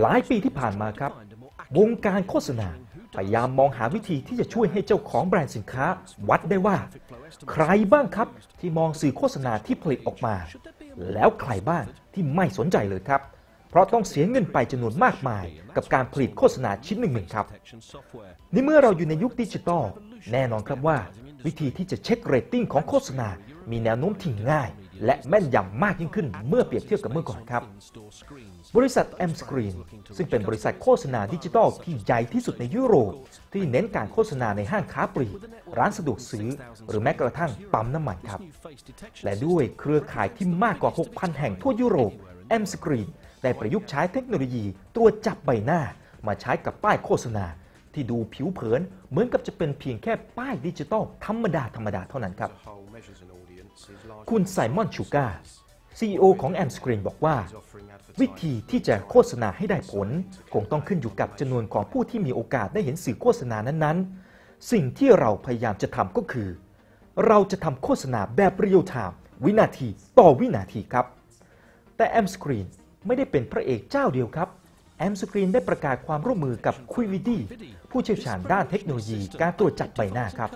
หลายปีที่ผ่านมาครับ วงการโฆษณาพยายามมองหาวิธีที่จะช่วยให้เจ้าของแบรนด์สินค้า วัดได้ว่า ใครบ้างครับที่มองสื่อโฆษณาที่ผลิตออกมา แล้วใครบ้างที่ไม่สนใจเลยครับ เพราะต้องเสียเงินไปจำนวนมากมาย กับการผลิตโฆษณาชิ้นหนึ่งหนึ่งครับในเมื่อเราอยู่ในยุคดิจิตอลแน่นอนครับว่า วิธีที่จะเช็คเรตติ้งของโฆษณา มีแนวโน้มที่ง่าย และแม่นยำมากยิ่งขึ้นเมื่อเปรียบเทียบกับเมื่อก่อนครับ บริษัท M Screen ซึ่งเป็นบริษัทโฆษณาดิจิทัลที่ใหญ่ที่สุดในยุโรป ที่เน้นการโฆษณาในห้างค้าปลีกร้านสะดวกซื้อ หรือแม้กระทั่งปั๊มน้ำมันครับ และด้วยเครือข่ายที่มากกว่า 6,000 แห่งทั่วยุโรป M Screen ได้ประยุกต์ใช้เทคโนโลยีตรวจจับใบหน้า มาใช้กับป้ายโฆษณา ที่ดูผิวเผิน เหมือนกับจะเป็นเพียงแค่ป้ายดิจิทัลธรรมดาธรรมดาเท่านั้นครับ คุณไซมอนชูกา CEO ของ a m s c r e e n บอกว่า วิธีที่จะโฆษณาให้ได้ผล คงต้องขึ้นอยู่กับจำนวนของผู้ที่มีโอกาสได้เห็นสื่อโฆษณานั้นๆ สิ่งที่เราพยายามจะทำก็คือ เราจะทำโฆษณาแบบเรียลไทม์วินาทีต่อวินาทีครับ แต่ a m s c r e e n ไม่ได้เป็นพระเอกเจ้าเดียวครับ แอมสกรีนได้ประกาศความร่วมมือกับควิวิดีผู้เชี่ยวชาญด้านเทคโนโลยีการตรวจจับใบหน้าครับ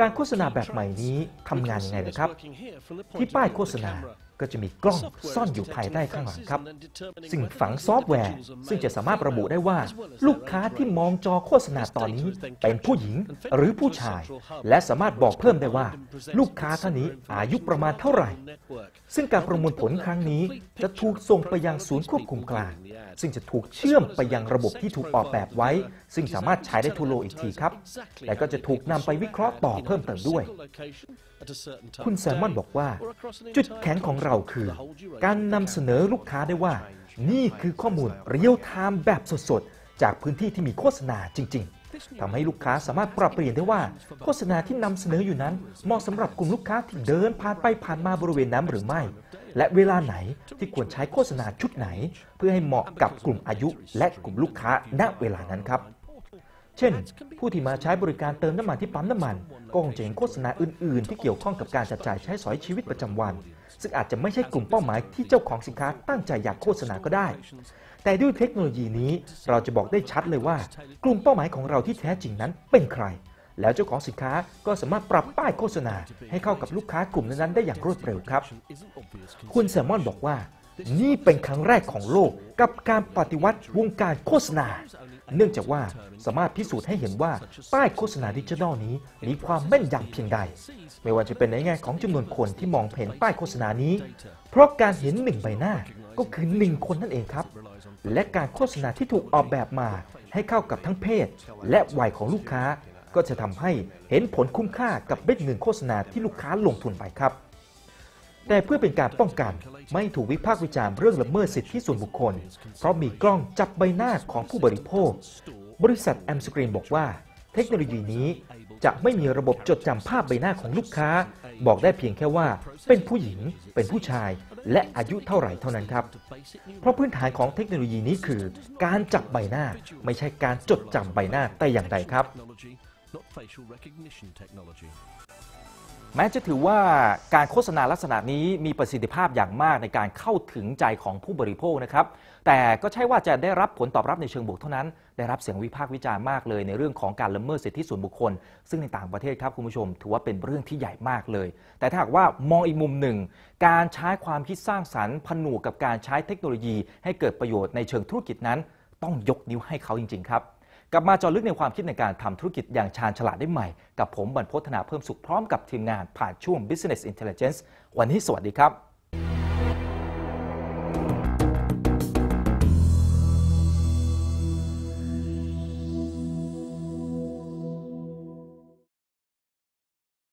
การโฆษณาแบบใหม่นี้ทำงานยังไงนะครับ ที่ป้ายโฆษณา ก็จะมีกล้องซ่อนอยู่ภายใต้ข้างหลังครับ ซึ่งฝังซอฟต์แวร์ ซึ่งจะสามารถระบุได้ว่า ลูกค้าที่มองจอโฆษณาตอนนี้ เป็นผู้หญิงหรือผู้ชาย และสามารถบอกเพิ่มได้ว่า ลูกค้าท่านนี้อายุประมาณเท่าไหร่ ซึ่งการประมวลผลครั้งนี้ จะถูกส่งไปยังศูนย์ควบคุมกลาง ซึ่งจะถูกเชื่อมไปยังระบบที่ถูกออกแบบไว้ ซึ่งสามารถใช้ได้ทั่วโลกอีกทีครับและก็จะถูกนำไปวิเคราะห์ต่อเพิ่มเติมด้วย คุณแซมมอนบอกว่า จุดแข็งของเราคือ การนำเสนอลูกค้าได้ว่า นี่คือข้อมูลเรียลไทม์แบบสดๆ จากพื้นที่ที่มีโฆษณาจริง ๆทำให้ลูกค้าสามารถปรับเปลี่ยนได้ว่า โฆษณาที่นำเสนออยู่นั้นเหมาะสำหรับกลุ่มลูกค้าที่เดินผ่านไปผ่านมาบริเวณนั้นหรือไม่ และเวลาไหนที่ควรใช้โฆษณาชุดไหน เพื่อให้เหมาะกับกลุ่มอายุและกลุ่มลูกค้าณเวลานั้นครับ เช่น ผู้ที่มาใช้บริการเติมน้ำมันที่ปั๊มน้ำมันก็คงจะเห็นโฆษณาอื่น ๆ ที่เกี่ยวข้องกับการจับจ่ายใช้สอยชีวิตประจำวัน ซึ่งอาจจะไม่ใช่กลุ่มเป้าหมายที่เจ้าของสินค้าตั้งใจอยากโฆษณาก็ได้ แต่ด้วยเทคโนโลยีนี้เราจะบอกได้ชัดเลยว่า กลุ่มเป้าหมายของเราที่แท้จริงนั้นเป็นใคร แล้วเจ้าของสินค้าก็สามารถปรับป้ายโฆษณา ให้เข้ากับลูกค้ากลุ่มนั้นๆได้อย่างรวดเร็วครับ คุณแซมมอนบอกว่านี่เป็นครั้งแรกของโลกกับการปฏิวัติวงการโฆษณา เนื่องจากว่าสามารถพิสูจน์ให้เห็นว่าป้ายโฆษณาดิจิทัลนี้มีความแม่นยำเพียงใด ไม่ว่าจะเป็นในแง่ของจำนวนคนที่มองเห็นป้ายโฆษณานี้ เพราะการเห็นหนึ่งใบหน้าก็คือหนึ่งคนนั่นเองครับ และการโฆษณาที่ถูกออกแบบมาให้เข้ากับทั้งเพศ และวัยของลูกค้า ก็จะทำให้เห็นผลคุ้มค่ากับเบ็ดเงินโฆษณาที่ลูกค้าลงทุนไปครับ แต่เพื่อเป็นการป้องกันไม่ถูกวิพากษ์วิจารณ์เรื่องละเมิดสิทธิส่วนบุคคล เพราะมีกล้องจับใบหน้าของผู้บริโภค บริษัทแอมสกรีนบอกว่า เทคโนโลยีนี้จะไม่มีระบบจดจำภาพใบหน้าของลูกค้า บอกได้เพียงแค่ว่า เป็นผู้หญิง เป็นผู้ชาย และอายุเท่าไหร่เท่านั้นครับ เพราะพื้นฐานของเทคโนโลยีนี้คือ การจับใบหน้าไม่ใช่การจดจำใบหน้าแต่อย่างใดครับ แม้จะถือว่าการโฆษณาลักษณะนี้มีประสิทธิภาพอย่างมากในการเข้าถึงใจของผู้บริโภคนะครับ แต่ก็ใช่ว่าจะได้รับผลตอบรับในเชิงบวกเท่านั้น ได้รับเสียงวิพากษ์วิจารณ์มากเลย ในเรื่องของการละเมิดสิทธิส่วนบุคคล ซึ่งในต่างประเทศครับคุณผู้ชม ถือว่าเป็นเรื่องที่ใหญ่มากเลย แต่ถ้าหากว่ามองอีกมุมหนึ่ง การใช้ความคิดสร้างสรรค์ผนวกกับการใช้เทคโนโลยี ให้เกิดประโยชน์ในเชิงธุรกิจนั้น ต้องยกนิ้วให้เขาจริง ๆ ครับ กลับมาจอลึกในความคิดในการทำธุรกิจอย่างชาญฉลาดได้ใหม่ กับผมบรรพฒนาเพิ่มสุขพร้อมกับทีมงานผ่านช่วง Business Intelligence วันนี้สวัสดีครับ